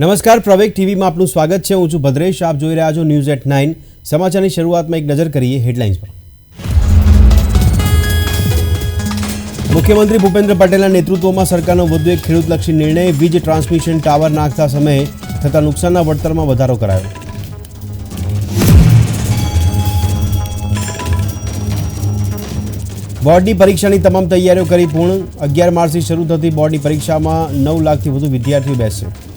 નમસ્કાર, પ્રવેગ ટીવીમાં આપનું સ્વાગત છે. હું છું ભદ્રેશ. આપ જોઈ રહ્યા છો ન્યૂઝ એટ નાઇન. સમાચારની શરૂઆતમાં એક નજર કરીએ હેડલાઇન્સ પર. મુખ્યમંત્રી ભૂપેન્દ્ર પટેલના નેતૃત્વમાં સરકારનો વધુ એક ખેડૂતલક્ષી નિર્ણય. વીજ ટ્રાન્સમિશન ટાવર નાખતા સમયે થતા નુકસાનના વળતરમાં વધારો કરાયો. બોર્ડની પરીક્ષાની તમામ તૈયારીઓ કરી પૂર્ણ. અગિયાર માર્ચથી શરૂ થતી બોર્ડની પરીક્ષામાં નવ લાખથી વધુ વિદ્યાર્થીઓ બેસશે.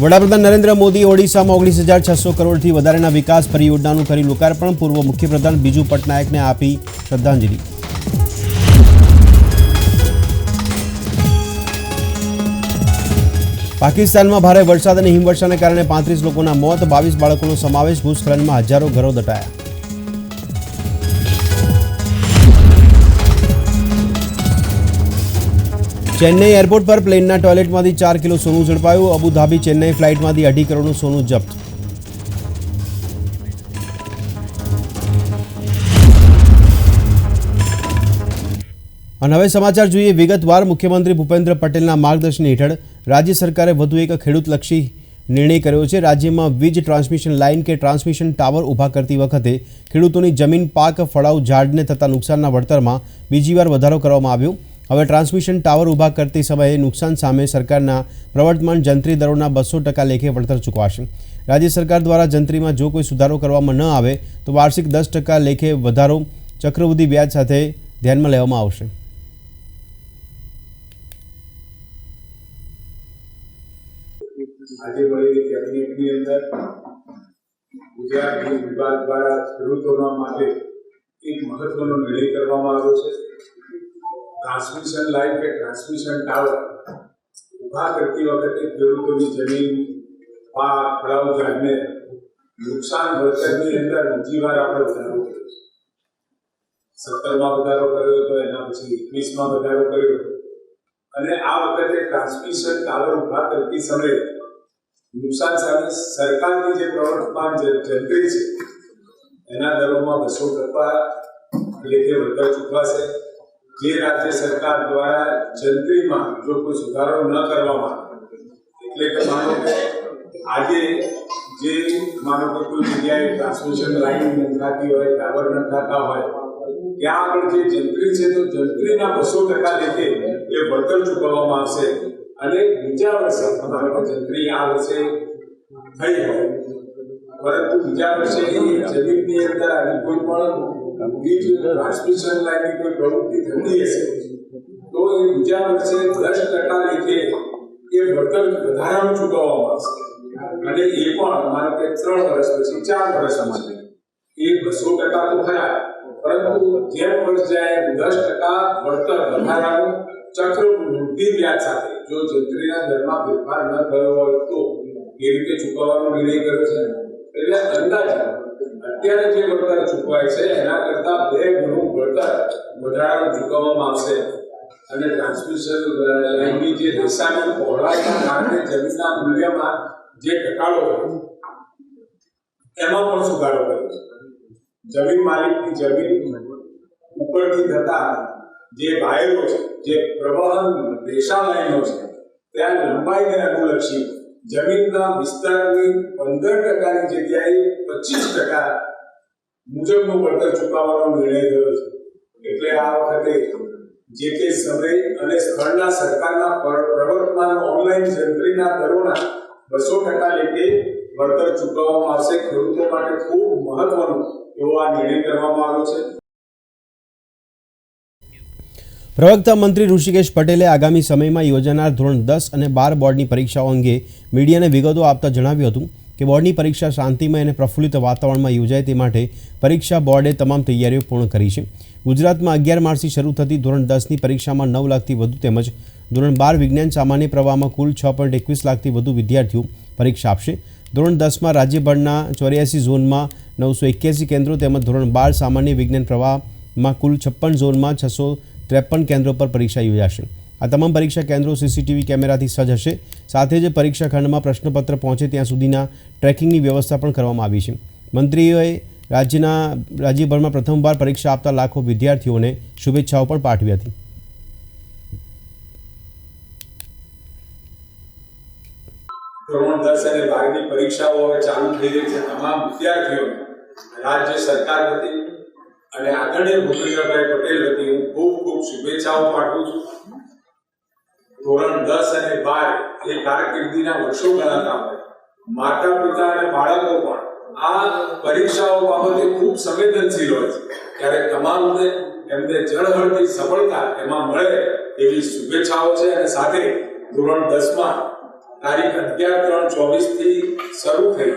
વડાપ્રધાન નરેન્દ્ર મોદી ઓડિશામાં ઓગણીસ હજાર છસો કરોડથી વધારેના વિકાસ પરિયોજનાનું કરી લોકાર્પણ. પૂર્વ મુખ્યપ્રધાન બીજુ પટનાયકને આપી શ્રદ્ધાંજલિ. પાકિસ્તાનમાં ભારે વરસાદ અને હિમવર્ષાને કારણે પાંત્રીસ લોકોના મોત, બાવીસ બાળકોનો સમાવેશ, ભૂસ્ખલનમાં હજારો ઘરો દટાયા. ચેન્નઈ એરપોર્ટ પર પ્લેનના ટોયલેટમાંથી ચાર કિલો સોનું ઝડપાયું. અબુધાબી ચેન્નઈ ફ્લાઇટમાંથી અઢી કરોડનું સોનું જપ્ત. અને હવે સમાચાર જોઈએ. વિગતવાર મુખ્યમંત્રી ભૂપેન્દ્ર પટેલના માર્ગદર્શન હેઠળ રાજ્ય સરકારે વધુ એક ખેડૂતલક્ષી નિર્ણય કર્યો છે. રાજ્યમાં વીજ ટ્રાન્સમિશન લાઇન કે ટ્રાન્સમિશન ટાવર ઊભા કરતી વખતે ખેડૂતોની જમીન, પાક ફળાઉ ઝાડને થતા નુકસાનના વળતરમાં બીજી વાર વધારો કરવામાં આવ્યો. હવે ટ્રાન્સમિશન ટાવર ઊભા કરતી સમયે નુકસાન સામે સરકારના પ્રવર્તમાન જંત્રી દરોના બસો ટકા લેખે વળતર ચૂકવાશે. રાજ્ય સરકાર દ્વારા જંત્રીમાં જો કોઈ સુધારો કરવામાં ન આવે, તો વાર્ષિક દસ ટકા લેખે વધારો ચક્રવૃદ્ધિ વ્યાજ સાથે ધ્યાનમાં લેવામાં આવશે. ગુજરાત વિભાગ દ્વારા ખેડૂતોના માટે એક મહત્વનો નિર્ણય કરવામાં આવ્યો છે. ટ્રાન્સમિશન લાઇન કે ટ્રાન્સમિશન ટાવર ઊભા કરતી વખતે ખેડૂતોની જમીન પાક ફળાઉ ઝાડને નુકસાન વળતરની અંદર બીજી વાર આપણે વધારો કર્યો સત્તરમાં વધારો કર્યો તો એના પછી એકવીસમાં વધારો કર્યો. અને આ વખતે ટ્રાન્સમિશન ટાવર ઊભા કરતી સમયે નુકસાન સામે સરકારની જે પ્રવર્તમાન જંત્રી છે, એના દરોમાં બસો ટકા લેખે વળતર ચૂકવાશે. જે રાજ્ય સરકાર દ્વારા જંત્રીમાં જો કોઈ સુધારો ન કરવામાં એટલે કે માનો કે આજે જે માનો કે કોઈ જગ્યાએ ટ્રાન્સમિશન લાઈન નંખાતી હોય ટાવર નંખાતા હોય, ત્યાં આગળ જે જંત્રી છે તો જંત્રીના બસો ટકા લેખે એ વળતર ચૂકવવામાં આવશે. અને બીજા વર્ષે તમારે જંત્રી આ વર્ષે થઈ હોય. પરંતુ બીજા એ જમીનની અંદર આવી કોઈ પણ વીજ, ટ્રાન્સમિશન લાઈનની કોઈ પ્રવૃત્તિ થતી હશે, તો એ બીજા વર્ષે દસ ટકા લેખે એ વળતર વધારાનું ચૂકવવામાં આવશે. અને એ પણ મારે કે ત્રણ વર્ષ પછી, ચાર વર્ષ માટે. એ બસો ટકા તો ખરા પરંતુ જેમ વર્ષ જાય દસ ટકા વળતર વધારાનું ચક્ર વૃદ્ધિ વ્યાજ સાથે, જો જંત્રીના દરમાં ફેરફાર ન થયો હોય તો એ રીતે ચૂકવવાનો નિર્ણય કર્યો છે. એટલે અંદાજે અત્યારે જે વળતર ચૂકવાય છે, એના કરતા બે ગણું વળતર વધારાનું ચૂકવવામાં આવશે. અને ટ્રાન્સમિશન લાઇનની જે રસાયણ પહોળાઈના કારણે જમીનના મૂલ્યમાં જે ઘટાડો થયો, એમાં પણ સુધારો કર્યો છે જમીન માલિકની જમીન ઉપરથી થતા જે વાયરો છે, જે પ્રવહન રેશા લાઈનો છે, ત્યાં લંબાઈને અનુલક્ષી જમીનના વિસ્તારની પંદર ટકાની જગ્યાએ પચીસ ટકા મુજબનું વળતર ચૂકવવાનો નિર્ણય થયો છે. એટલે આ વખતે જે તે સમય અને સ્થળના સરકારના પર- પ્રવર્તમાન ઓનલાઈન જંત્રીના દરોના બસો ટકા લેખે વળતર ચૂકવવામાં આવશે. ખેડૂતો માટે ખૂબ મહત્વનો એવો આ નિર્ણય કરવામાં આવ્યો છે. પ્રવક્તા મંત્રી ઋષિકેશ પટેલે આગામી સમયમાં યોજાનાર ધોરણ દસ અને બાર બોર્ડની પરીક્ષાઓ અંગે મીડિયાને વિગતો આપતા જણાવ્યું હતું કે બોર્ડની પરીક્ષા શાંતિમય અને પ્રફુલ્લિત વાતાવરણમાં યોજાય તે માટે પરીક્ષા બોર્ડે તમામ તૈયારીઓ પૂર્ણ કરી છે. ગુજરાતમાં અગિયાર માર્ચથી શરૂ થતી ધોરણ દસની પરીક્ષામાં નવ લાખથી વધુ તેમજ ધોરણ બાર વિજ્ઞાન સામાન્ય પ્રવાહમાં કુલ છ પોઈન્ટ એકવીસ લાખથી વધુ વિદ્યાર્થીઓ પરીક્ષા આપશે. ધોરણ દસમાં રાજ્યભરના ચોર્યાસી ઝોનમાં નવસો એક્યાસી કેન્દ્રો તેમજ ધોરણ બાર સામાન્ય વિજ્ઞાન પ્રવાહમાં કુલ છપ્પન ઝોનમાં છસો ત્રેપન કેન્દ્રો પર પરીક્ષા યોજાશે. આ તમામ પરીક્ષા કેન્દ્રો સીસીટીવી કેમેરાથી સજ્જ હશે. સાથે જ પરીક્ષા ખંડમાં પ્રશ્નપત્ર પહોંચે ત્યાં સુધીના ટ્રેકિંગની વ્યવસ્થા પણ કરવામાં આવી છે. મંત્રીઓએ રાજ્યના, રાજ્યભરમાં પ્રથમવાર પરીક્ષા આપતા લાખો વિદ્યાર્થીઓને શુભેચ્છાઓ પણ પાઠવી હતી. ધોરણ દસ અને બારની પરીક્ષાઓ હવે ચાલુ થઈ રહી છે. તમામ વિદ્યાર્થીઓને રાજ્ય સરકાર વતી અને આદરણીય ભૂપેન્દ્રભાઈ પટેલ હતી. હું ખૂબ ખૂબ શુભેચ્છાઓ પાઠવું છું. ધોરણ દસ અને બાર એ કારકિર્દીના વર્ષો ગણાતા હોય. માતા પિતા અને બાળકો પણ આ પરીક્ષાઓ બાબતે ખૂબ સંવેદનશીલ હોય છે. ત્યારે તમામને એમને જળહળતી સફળતા એમાં મળે એવી શુભેચ્છાઓ છે અને સાથે ધોરણ દસમાં તારીખ અગિયાર ત્રણ ચોવીસથી શરૂ થઈ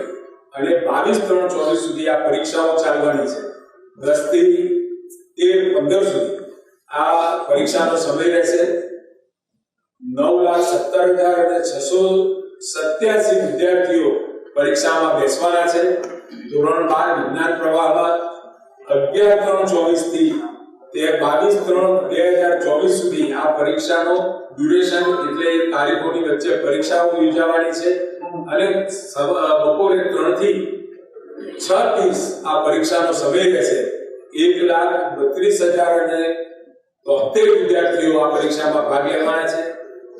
અને બાવીસ ત્રણ ચોવીસ સુધી આ પરીક્ષાઓ ચાલવાની છે. દસથી પંદર સુધી. આ પરીક્ષાનો સમય રહેશે નવ લાખ સત્તર હજાર અને છસો સત્યાસી વિદ્યાર્થીઓ પરીક્ષામાં બેસવાના છે. ધોરણ બાર વિજ્ઞાન પ્રવાહમાં અગિયાર ત્રણ ચોવીસથી તે બાવીસ ત્રણ બે હજાર ચોવીસ સુધી આ પરીક્ષાનો ડ્યુરેશન એટલે તારીખોની વચ્ચે પરીક્ષાઓ યોજાવાની છે. અને બપોરે ત્રણથી છ આ પરીક્ષાનો સમય રહેશે એક લાખ બત્રીસ હજાર અને તોતેર વિદ્યાર્થીઓ આ પરીક્ષામાં ભાગ લેવાના છે.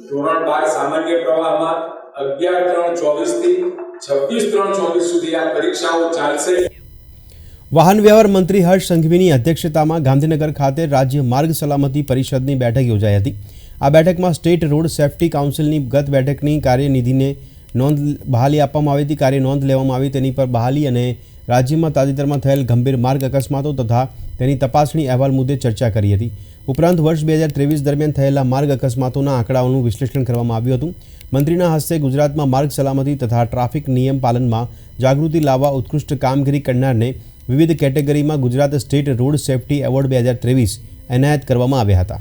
ધોરણ બાર સામાન્ય પ્રવાહમાં અગિયાર ત્રણ ચોવીસથી છવ્વીસ ત્રણ ચોવીસ સુધી આ પરીક્ષાઓ ચાલશે. વાહન વ્યવહાર મંત્રી હર્ષ સંઘવીની અધ્યક્ષતામાં ગાંધીનગર ખાતે રાજ્ય માર્ગ સલામતી પરિષદની બેઠક યોજાઈ હતી. આ બેઠકમાં સ્ટેટ રોડ સેફ્ટી કાઉન્સિલની ગત બેઠકની કાર્યનિધિને નોંધ બહાલી આપવામાં આવી હતી. કાર્ય નોંધ લેવામાં આવી તેની પર બહાલી અને રાજ્યમાં તાજેતરમાં થયેલ ગંભીર માર્ગ અકસ્માતો તથા તેની તપાસણી અહેવાલ મુદ્દે ચર્ચા કરી હતી. ઉપરાંત વર્ષ બે હજાર ત્રેવીસ દરમિયાન થયેલા માર્ગ અકસ્માતોના આંકડાઓનું વિશ્લેષણ કરવામાં આવ્યું હતું. મંત્રીના હસ્તે ગુજરાતમાં માર્ગ સલામતી તથા ટ્રાફિક નિયમ પાલનમાં જાગૃતિ લાવવા ઉત્કૃષ્ટ કામગીરી કરનારને વિવિધ કેટેગરીમાં Gujarat state road safety award બે હજાર ત્રેવીસ એનાયત કરવામાં આવ્યા હતા.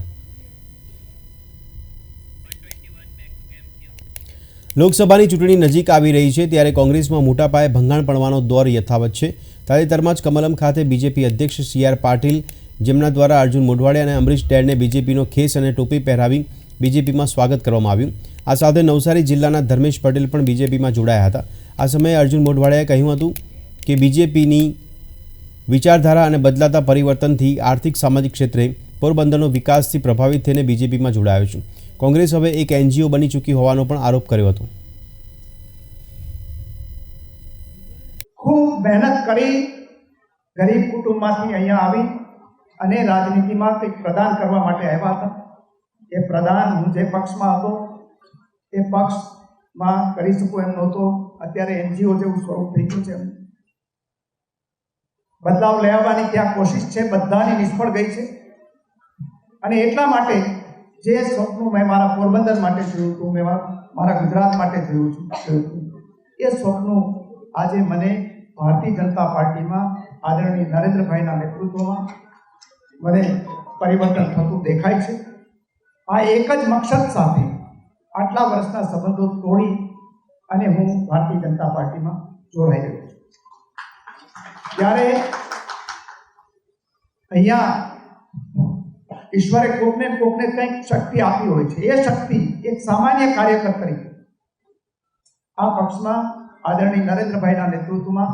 લોકસભાની ચૂંટણી નજીક આવી રહી છે ત્યારે કોંગ્રેસમાં મોટા પાયે ભંગાણ પડવાનો દોર યથાવત છે. તાજેતરમાં જ કમલમ ખાતે બીજેપી અધ્યક્ષ સી આર પાટીલ, જેમના દ્વારા અર્જુન મોઢવાડિયા અને અમરીશ ડેરને બીજેપીનો ખેસ અને ટોપી પહેરાવી બીજેપીમાં સ્વાગત કરવામાં આવ્યું. આ સાથે નવસારી જિલ્લાના ધર્મેશ પટેલ પણ બીજેપીમાં જોડાયા હતા. આ સમયે અર્જુન મોઢવાડિયાએ કહ્યું હતું કે, બીજેપીની વિચારધારા અને બદલાતા પરિવર્તનથી આર્થિક, સામાજિક ક્ષેત્રે પોરબંદરનો વિકાસથી પ્રભાવિત થઈને બીજેપીમાં જોડાયો છું. કોંગ્રેસ હવે એક એનજીઓ બની ચૂકી હોવાનો પણ આરોપ કર્યો હતો. ખૂબ મહેનત કરી ગરીબ કુટુંબમાંથી અહીંયા આવી અને રાજનીતિમાં કંઈક પ્રદાન કરવા માટે આવ્યા હતા. એ પ્રદાન હું જે પક્ષમાં હતો, એ પક્ષમાં કરી શકું એમ નહોતો. અત્યારે એનજીઓ જેવું સ્વરૂપ થઈ ગયું છે. બદલાવ લેવાની ત્યાં કોશિશ છે, બધાની નિષ્ફળ ગઈ છે. અને એટલા માટે જે સ્વપ્ન મેં મારા પોરબંદર માટે જોયું હતું, મેં મારા ગુજરાત માટે જોયું છું એ સ્વપ્ન આજે મને ભારતીય જનતા પાર્ટીમાં આદરણીય નરેન્દ્રભાઈના નેતૃત્વમાં મને પરિવર્તન થતું દેખાય છે. આ એક જ મકસદ સાથે આટલા વર્ષના સંબંધો તોડી અને હું ભારતીય જનતા પાર્ટીમાં જોડાઈ ગયો છું. ત્યારે અહીંયા ઈશ્વરે કોકને કોકને કંઈક શક્તિ આપી હોય છે. એ શક્તિ એક સામાન્ય કાર્યકર તરીકે આ પક્ષમાં આદરણીય નરેન્દ્રભાઈના નેતૃત્વમાં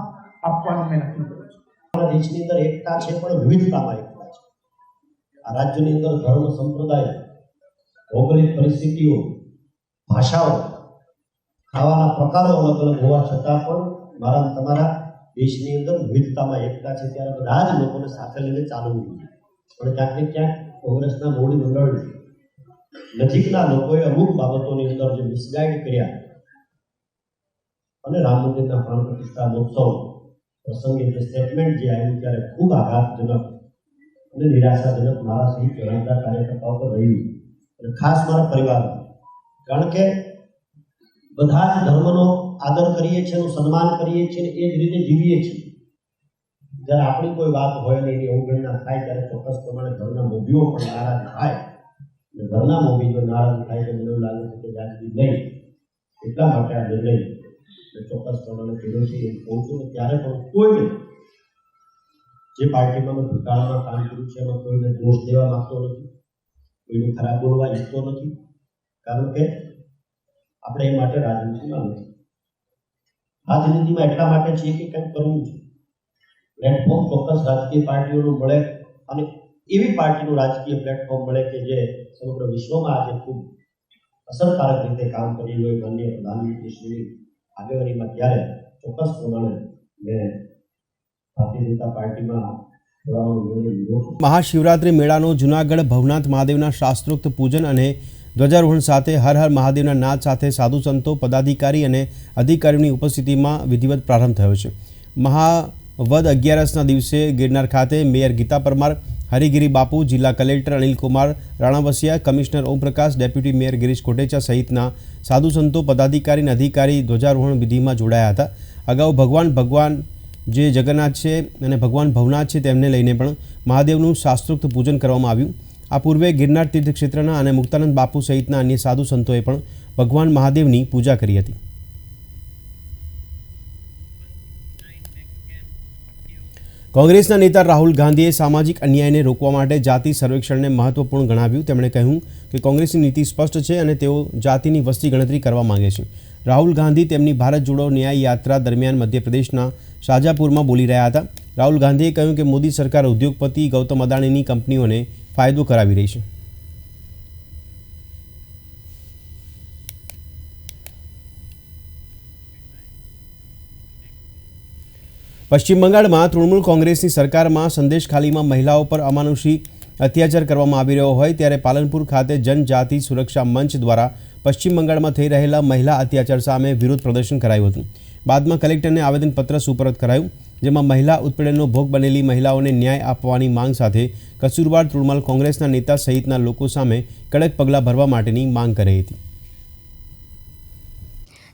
આપવાનું મેં નક્કી કર્યું છે. દેશની અંદર એકતા છે પણ વિવિધતામાં એકતા છે. આ રાજ્યની અંદર ધર્મ, સંપ્રદાય, ભૌગોલિક પરિસ્થિતિઓ, ભાષાઓ, ખાવાના પ્રકારો અલગ અલગ હોવા છતાં પણ મારા તમારા દેશની અંદર વિવિધતામાં એકતા છે. ત્યારે બધા જ લોકોને સાથે લઈને ચાલવું જોઈએ. પણ ક્યાંક ક્યાંક કોંગ્રેસના મોવડી મંડળ નજીકના લોકોએ અમુક બાબતોની અંદર જે મિસગાઈડ કર્યા અને રામ મંદિરના પ્રાણ પ્રતિષ્ઠા મહોત્સવ પ્રસંગે જે સ્ટેટમેન્ટ જે આવ્યું ત્યારે ખૂબ આઘાતજનક અને નિરાશાજનક મારા સહિત જણાતા કાર્યકર્તાઓ પર રહ્યું. અને ખાસ મારા પરિવાર કારણ કે બધા જ ધર્મનો આદર કરીએ છીએ સન્માન કરીએ છીએ એ જ રીતે જીવીએ છીએ. જ્યારે આપણી કોઈ વાત હોય ને એની અવગણના થાય ત્યારે ચોક્કસ પ્રમાણે ઘરના મોભીઓ પણ નારાજ થાય. અને ઘરના મોભી જો નારાજ થાય તો મને લાગે છે કે વ્યાજબી નહીં. એટલા માટે આ નિર્ણય ચોક્કસ પ્રમાણે કર્યો છે. એ કહું છું ત્યારે પણ કોઈ જે પાર્ટીમાં ભૂતકાળમાં કામ કર્યું છે, એમાં કોઈને દોષ દેવા માંગતો નથી, કોઈને ખરાબ બોલવા ઈચ્છતો નથી. કારણ કે આપણે એ માટે રાજનીતિમાં નથી. રાજનીતિમાં એટલા માટે છીએ કે કંઈક કરવું છે. પ્લેટફોર્મ ચોક્કસ રાજકીય પાર્ટીઓનું મળે અને એવી પાર્ટીનું રાજકીય પ્લેટફોર્મ મળે કે જે સમગ્ર વિશ્વમાં આજે ખૂબ અસરકારક રીતે કામ કરી હોય માન્ય પ્રધાનમંત્રી શ્રીની આગેવાનીમાં ત્યારે ચોક્કસ પ્રમાણે મેં ભારતીય જનતા પાર્ટીમાં મહાશિવરાત્રિ મેળાનો જૂનાગઢ ભવનાથ મહાદેવના શાસ્ત્રોક્ત પૂજન અને ધ્વજારોહણ સાથે હર હર મહાદેવના નાદ સાથે સાધુ સંતો, પદાધિકારી અને અધિકારીઓની ઉપસ્થિતિમાં વિધિવત પ્રારંભ થયો છે. મહાવદ અગિયારસના દિવસે ગિરનાર ખાતે મેયર ગીતા પરમાર, હરિગીરી બાપુ, જિલ્લા collector Anilkumar Ranavasiya commissioner Omprakash, deputy mayor Girish Kotecha સહિતના સાધુ સંતો, પદાધિકારી અધિકારી ધ્વજારોહણ વિધિમાં જોડાયા હતા. અગાઉ ભગવાન ભગવાન જે જગન્નાથ છે અને ભગવાન ભવનાથ છે તેમને લઈને પણ મહાદેવનું શાસ્ત્રોક્ત પૂજન કરવામાં આવ્યું. આ પૂર્વે ગિરનાર તીર્થ ક્ષેત્રના અને મુક્તાનંદ બાપુ સહિતના અન્ય સાધુ સંતોએ પણ ભગવાન મહાદેવની પૂજા કરી હતી. કોંગ્રેસના નેતા રાહુલ ગાંધીએ સામાજિક અન્યાયને રોકવા માટે જાતિ સર્વેક્ષણને મહત્વપૂર્ણ ગણાવ્યું. તેમણે કહ્યું કે કોંગ્રેસની નીતિ સ્પષ્ટ છે અને તેઓ જાતિની વસ્તી ગણતરી કરવા માંગે છે. રાહુલ ગાંધી તેમની ભારત જોડો ન્યાય યાત્રા દરમિયાન મધ્યપ્રદેશના શાજાપુરમાં બોલી રહ્યા હતા. રાહુલ ગાંધીએ કહ્યું કે મોદી સરકાર ઉદ્યોગપતિ ગૌતમ અદાણીની કંપનીઓને ફાયદો કરાવી રહી છે. પશ્ચિમ બંગાળમાં તૃણમૂલ કોંગ્રેસની સરકારમાં સંદેશખાલીમાં મહિલાઓ પર અમાનુષી અત્યાચાર કરવામાં આવી રહ્યો હોય ત્યારે પાલનપુર ખાતે જનજાતિ સુરક્ષા મંચ દ્વારા પશ્ચિમ બંગાળમાં થઈ રહેલા મહિલા અત્યાચાર સામે વિરોધ પ્રદર્શન કરાયું હતું. બાદમાં કલેક્ટરને આવેદનપત્ર સુપરત કરાયું, જેમાં મહિલા ઉત્પીડનનો ભોગ બનેલી મહિલાઓને ન્યાય આપવાની માંગ સાથે કસૂરવાર તૃણમૂલ કોંગ્રેસના નેતા સહિતના લોકો સામે કડક પગલાં ભરવા માટેની માંગ કરી હતી.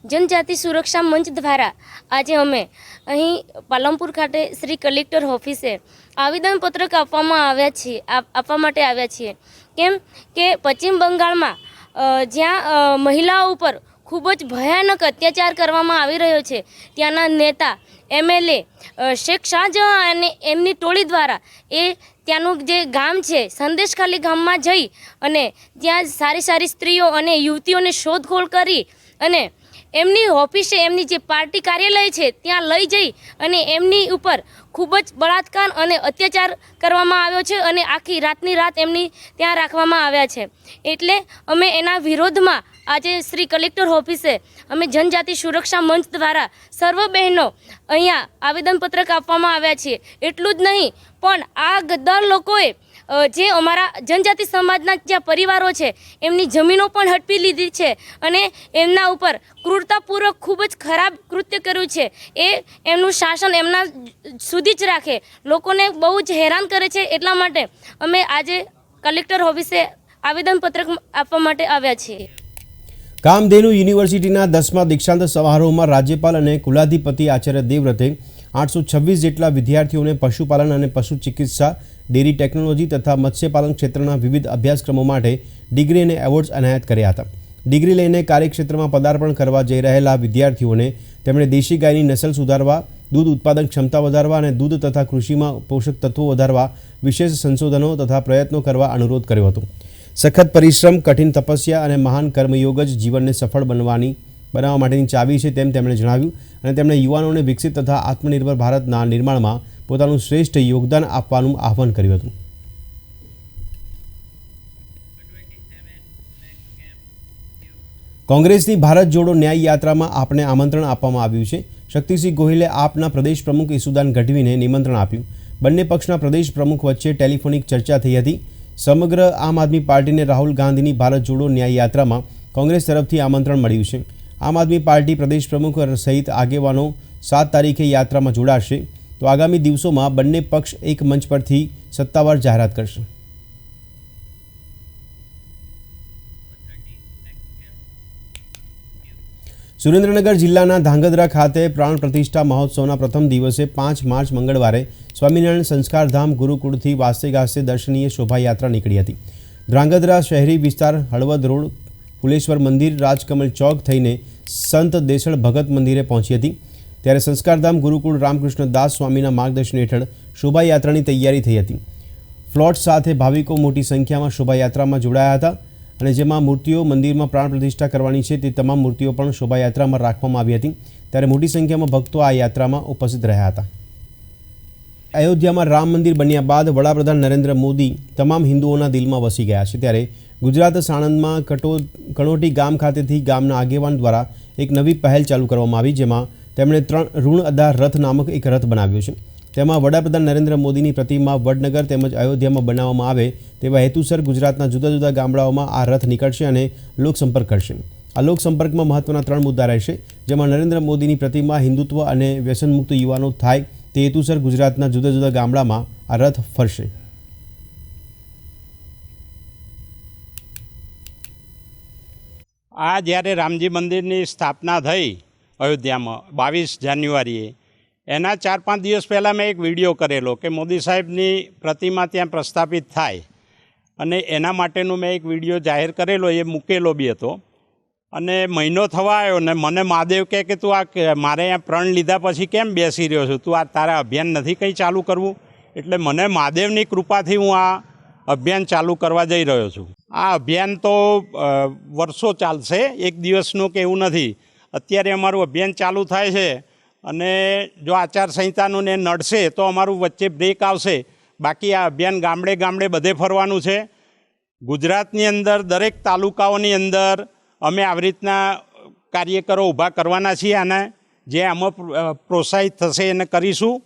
જનજાતિ સુરક્ષા મંચ દ્વારા આજે અમે અહીં પાલનપુર ખાતે શ્રી કલેક્ટર ઓફિસે આવેદનપત્રક આપવામાં આવ્યા છીએ આપવા માટે આવ્યા છીએ. કેમ કે પશ્ચિમ બંગાળમાં જ્યાં મહિલાઓ ઉપર ખૂબ જ ભયાનક અત્યાચાર કરવામાં આવી રહ્યો છે, ત્યાંના નેતા એમએલએ શેખ શાહજહાં અને એમની ટોળી દ્વારા એ ત્યાંનું જે ગામ છે, સંદેશખાલી ગામમાં જઈ અને ત્યાં સારી સારી સ્ત્રીઓ અને યુવતીઓને શોધખોળ કરી અને એમની ઓફિસે એમની જે પાર્ટી કાર્યાલય છે, ત્યાં લઈ જઈ અને એમની ઉપર ખૂબ જ બળાત્કાર અને અત્યાચાર કરવામાં આવ્યો છે અને આખી રાતની રાત એમની ત્યાં રાખવામાં આવ્યા છે. એટલે અમે એના વિરોધમાં આજે શ્રી કલેક્ટર ઓફિસે અમે જનજાતિ સુરક્ષા મંચ દ્વારા સર્વ બહેનો અહીંયા આવેદનપત્રક આપવામાં આવ્યા છીએ. એટલું જ નહીં, પણ આ ગદ્દાર લોકોએ જે અમારા જનજાતિ સમાજના જ્યાં પરિવારો છે, એમની જમીનો પણ હડપી લીધી છે અને એમના ઉપર ક્રૂરતાપૂર્વક ખૂબ જ ખરાબ કૃત્ય કર્યું છે. એ એમનું શાસન એમના સુધી જ રાખે. લોકોને બહુ જ હેરાન કરે છે એટલા માટે અમે આજે કલેક્ટર ઓફિસે આવેદનપત્રક આપવા માટે આવ્યા છીએ. કામધેનુ યુનિવર્સિટીના દસમા દીક્ષાંત સમારોહમાં રાજ્યપાલ અને કુલાધિપતિ આચાર્ય દેવવ્રતે આઠસો છવ્વીસ જેટલા વિદ્યાર્થીઓને પશુપાલન અને પશુ ચિકિત્સા ડેરી ટેકનોલોજી તથા મત્સ્યપાલન ક્ષેત્રના વિવિધ અભ્યાસક્રમો માટે ડિગ્રી અને એવોર્ડ્સ એનાયત કર્યા હતા. ડિગ્રી લઈને કાર્યક્ષેત્રમાં પદાર્પણ કરવા જઈ રહેલા વિદ્યાર્થીઓને તેમણે દેશી ગાયની નસલ સુધારવા, દૂધ ઉત્પાદન ક્ષમતા વધારવા અને દૂધ તથા કૃષિમાં પોષક તત્વો વધારવા વિશેષ સંશોધનો તથા પ્રયત્નો કરવા અનુરોધ કર્યો હતો. સખત પરિશ્રમ, કઠિન તપસ્યા અને મહાન કર્મયોગ જ જીવનને સફળ બનવાની, બનાવવા માટેની ચાવી છે તેમ તેમણે જણાવ્યું અને તેમણે યુવાનોને વિકસિત તથા આત્મનિર્ભર ભારતના નિર્માણમાં પોતાનું શ્રેષ્ઠ યોગદાન આપવાનું આહ્વાન કર્યું હતું. કોંગ્રેસની ભારત જોડો ન્યાય યાત્રામાં આપને આમંત્રણ આપવામાં આવ્યું છે. શક્તિસિંહ ગોહિલે આપના પ્રદેશ પ્રમુખ ઈસુદાન ગઢવીને નિમંત્રણ આપ્યું. બંને પક્ષના પ્રદેશ પ્રમુખ વચ્ચે ટેલિફોનિક ચર્ચા થઈ હતી. સમગ્ર આમ આદમી પાર્ટીને રાહુલ ગાંધીની ભારત જોડો ન્યાય યાત્રામાં કોંગ્રેસ તરફથી આમંત્રણ મળ્યું છે. આમ આદમી પાર્ટી પ્રદેશ પ્રમુખ સહિત આગેવાનો સાત તારીખે યાત્રામાં જોડાશે. તો આગામી દિવસોમાં બંને પક્ષ એક મંચ પરથી સત્તાવાર જાહેરાત કરશે. સુરેન્દ્રનગર જિલ્લાના ધાંગધ્રા ખાતે પ્રાણ પ્રતિષ્ઠા મહોત્સવના પ્રથમ દિવસે પાંચ માર્ચ મંગળવારે સ્વામિનારાયણ સંસ્કારધામ ગુરુકુળથી વાસ્તે ગાસ્તે દર્શનીય શોભાયાત્રા નીકળી હતી. ધ્રાંગધ્રા શહેરી વિસ્તાર હળવદ રોડ ફુલેશ્વર મંદિર, રાજકમલ ચોક થઈને સંત દેસળ ભગત મંદિરે પહોંચી હતી. ત્યારે સંસ્કારધામ ગુરુકુળ રામકૃષ્ણ દાસ સ્વામીના માર્ગદર્શન હેઠળ શોભાયાત્રાની તૈયારી થઈ હતી. ફ્લોટ સાથે ભાવિકો મોટી સંખ્યામાં શોભાયાત્રામાં જોડાયા હતા અને જેમાં મૂર્તિઓ મંદિરમાં પ્રાણ પ્રતિષ્ઠા કરવાની છે તે તમામ મૂર્તિઓ પણ શોભાયાત્રામાં રાખવામાં આવી હતી. ત્યારે મોટી સંખ્યામાં ભક્તો આ યાત્રામાં ઉપસ્થિત રહ્યા હતા. અયોધ્યામાં રામ મંદિર બન્યા બાદ વડાપ્રધાન નરેન્દ્ર મોદી તમામ હિન્દુઓના દિલમાં વસી ગયા છે. ત્યારે ગુજરાત સાણંદમાં કટો, કણોટી ગામ ખાતેથી ગામના આગેવાન દ્વારા એક નવી પહેલ ચાલુ કરવામાં આવી, જેમાં તેમણે ત્રણ ઋણ અદા રથ નામક એક રથ બનાવ્યો છે. તેમાં વડાપ્રધાન નરેન્દ્ર મોદીની પ્રતિમા વડનગર તેમજ અયોધ્યામાં બનાવવામાં આવે તેવા હેતુસર ગુજરાતના જુદા જુદા ગામડાઓમાં આ રથ નીકળશે અને લોકસંપર્ક કરશે. આ લોકસંપર્કમાં મહત્વના ત્રણ મુદ્દા રહેશે, જેમાં નરેન્દ્ર મોદીની પ્રતિમા હિન્દુત્વ અને વ્યસનમુક્ત યુવાનો થાય તે હેતુસર ગુજરાતના જુદા જુદા ગામડામાં આ રથ ફરશે. આ જ્યારે રામજી મંદિરની સ્થાપના થઈ અયોધ્યામાં, બાવીસ જાન્યુઆરીએ. એના ચાર પાંચ દિવસ પહેલાં મેં એક વીડિયો કરેલો કે મોદી સાહેબની પ્રતિમા ત્યાં પ્રસ્થાપિત થાય. અને એના માટેનો મેં એક વીડિયો જાહેર કરેલો, એ મૂકેલો બી હતો. અને મહિનો થવા આવ્યો ને મને મહાદેવ કહે કે, તું આ મારે અહીંયા પ્રણ લીધા પછી કેમ બેસી રહ્યો છું? તું આ તારા અભિયાન નથી કંઈ ચાલુ કરવું? એટલે મને મહાદેવની કૃપાથી હું આ અભિયાન ચાલુ કરવા જઈ રહ્યો છું. આ અભિયાન તો વર્ષો ચાલશે, એક દિવસનું કે એવું નથી. અત્યારે અમારું અભિયાન ચાલુ થાય છે અને જો આચારસંહિતાનું ને નડશે તો અમારું વચ્ચે બ્રેક આવશે. બાકી આ અભિયાન ગામડે ગામડે બધે ફરવાનું છે. ગુજરાતની અંદર, દરેક તાલુકાઓની અંદર અમે આવી રીતના કાર્યકરો ઊભા કરવાના છીએ અને જે આમાં પ્રોત્સાહિત થશે એને કરીશું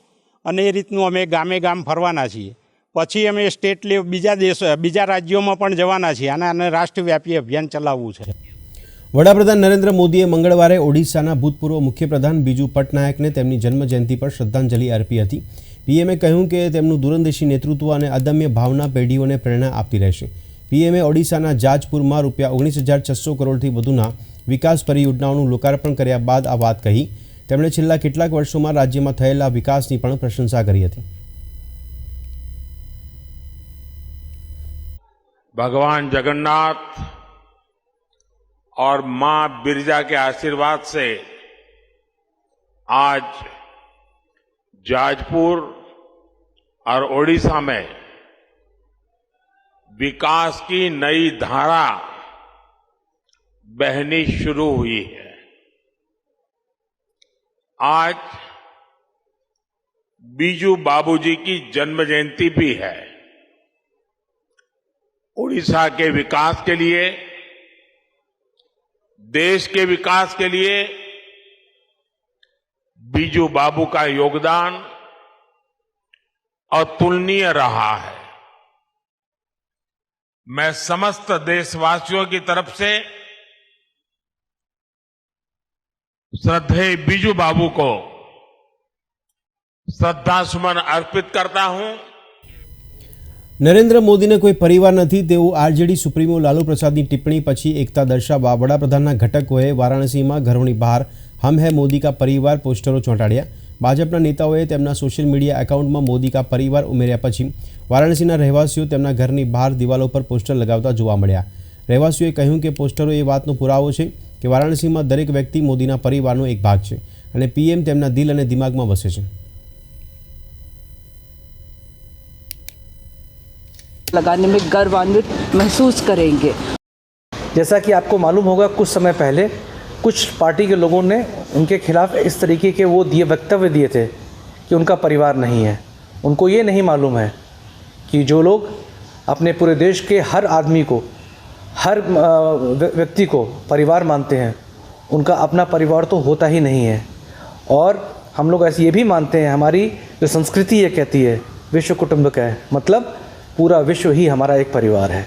અને એ રીતનું અમે ગામે ગામ ફરવાના છીએ. પછી અમે સ્ટેટ લેવ, બીજા દેશ, બીજા રાજ્યોમાં પણ જવાના છીએ અને આને રાષ્ટ્રવ્યાપી અભિયાન ચલાવવું છે. વડાપ્રધાન નરેન્દ્ર મોદીએ મંગળવારે ઓડિશાના ભૂતપૂર્વ મુખ્યપ્રધાન બીજુ પટનાયકને તેમની જન્મજયંતિ પર શ્રદ્ધાંજલિ અર્પી હતી. પીએમએ કહ્યું કે તેમનું દૂરંદેશી નેતૃત્વ અને અદમ્ય ભાવના પેઢીઓને પ્રેરણા આપતી રહેશે. પીએમએ ઓડિશાના જાજપુરમાં રૂપિયા ઓગણીસ હજાર છસો કરોડથી વધુના વિકાસ પરિયોજનાઓનું લોકાર્પણ કર્યા બાદ આ વાત કહી. તેમણે છેલ્લા કેટલાક વર્ષોમાં રાજ્યમાં થયેલા વિકાસની પણ પ્રશંસા કરી હતી. ભગવાન જગન્નાથ और माँ बिरजा के आशीर्वाद से आज जाजपुर और ओडिशा में विकास की नई धारा बहनी शुरू हुई है। आज बीजू बाबूजी की जन्म जयंती भी है। उड़ीसा के विकास के लिए देश के विकास के लिए बीजू बाबू का योगदान अतुलनीय रहा है। मैं समस्त देशवासियों की तरफ़ से श्रद्धेय बीजू बाबू को श्रद्धा सुमन अर्पित करता हूँ। નરેન્દ્ર મોદીને કોઈ પરિવાર નથી તેવું આરજેડી સુપ્રીમો લાલુ પ્રસાદની ટિપ્પણી પછી એકતા દર્શાવવા વડાપ્રધાનના ઘટકોએ વારાણસીમાં ઘરોની બહાર હમ હે મોદી કા પરિવાર પોસ્ટરો ચોંટાડ્યા. ભાજપના નેતાઓએ તેમના સોશિયલ મીડિયા એકાઉન્ટમાં મોદી કા પરિવાર ઉમેર્યા પછી વારાણસીના રહેવાસીઓ તેમના ઘરની બહાર દિવાલો પર પોસ્ટર લગાવતા જોવા મળ્યા. રહેવાસીઓએ કહ્યું કે પોસ્ટરો એ વાતનો પુરાવો છે કે વારાણસીમાં દરેક વ્યક્તિ મોદીના પરિવારનો એક ભાગ છે અને પીએમ તેમના દિલ અને દિમાગમાં વસે છે. लगाने में गर्वान्वित महसूस करेंगे। जैसा कि आपको मालूम होगा, कुछ समय पहले कुछ पार्टी के लोगों ने उनके खिलाफ इस तरीके के वो दिए वक्तव्य दिए थे कि उनका परिवार नहीं है। उनको ये नहीं मालूम है कि जो लोग अपने पूरे देश के हर आदमी को, हर व्यक्ति को परिवार मानते हैं, उनका अपना परिवार तो होता ही नहीं है। और हम लोग ऐसे ये भी मानते हैं, हमारी जो संस्कृति ये कहती है, विश्व कुटुंब है मतलब પૂરા વિશ્વ હી હમારા એક પરિવાર હૈ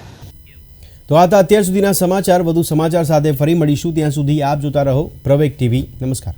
તો આ અત્યાર સુધીના સમાચાર. વધુ સમાચાર સાથે ફરી મળીશું. ત્યાં સુધી આપ જોતા રહો પ્રવેક ટીવી. નમસ્કાર.